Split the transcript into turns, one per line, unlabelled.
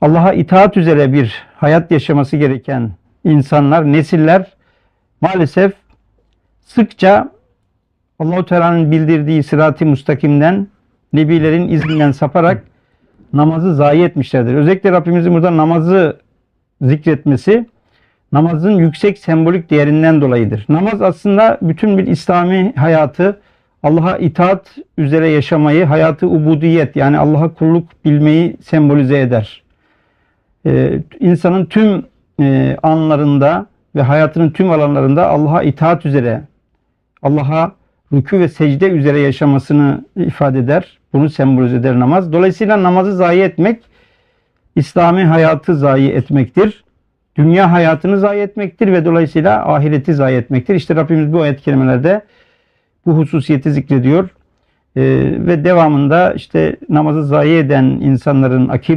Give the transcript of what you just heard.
Allah'a itaat üzere bir hayat yaşaması gereken insanlar, nesiller maalesef sıkça Allahu Teala'nın bildirdiği sırat-ı müstakimden, nebilerin izninden saparak namazı zayi etmişlerdir. Özellikle Rabbimizin burada namazı zikretmesi namazın yüksek sembolik değerinden dolayıdır. Namaz aslında bütün bir İslami hayatı Allah'a itaat üzere yaşamayı, hayatı ubudiyet yani Allah'a kulluk bilmeyi sembolize eder. Ee, insanın tüm e, anlarında ve hayatının tüm alanlarında Allah'a itaat üzere, Allah'a rükû ve secde üzere yaşamasını ifade eder. Bunu sembolize eder namaz. Dolayısıyla namazı zayi etmek, İslami hayatı zayi etmektir. Dünya hayatını zayi etmektir ve dolayısıyla ahireti zayi etmektir. İşte Rabbimiz bu ayet kelimelerde bu hususiyeti zikrediyor. Ee, ve devamında işte namazı zayi eden insanların akil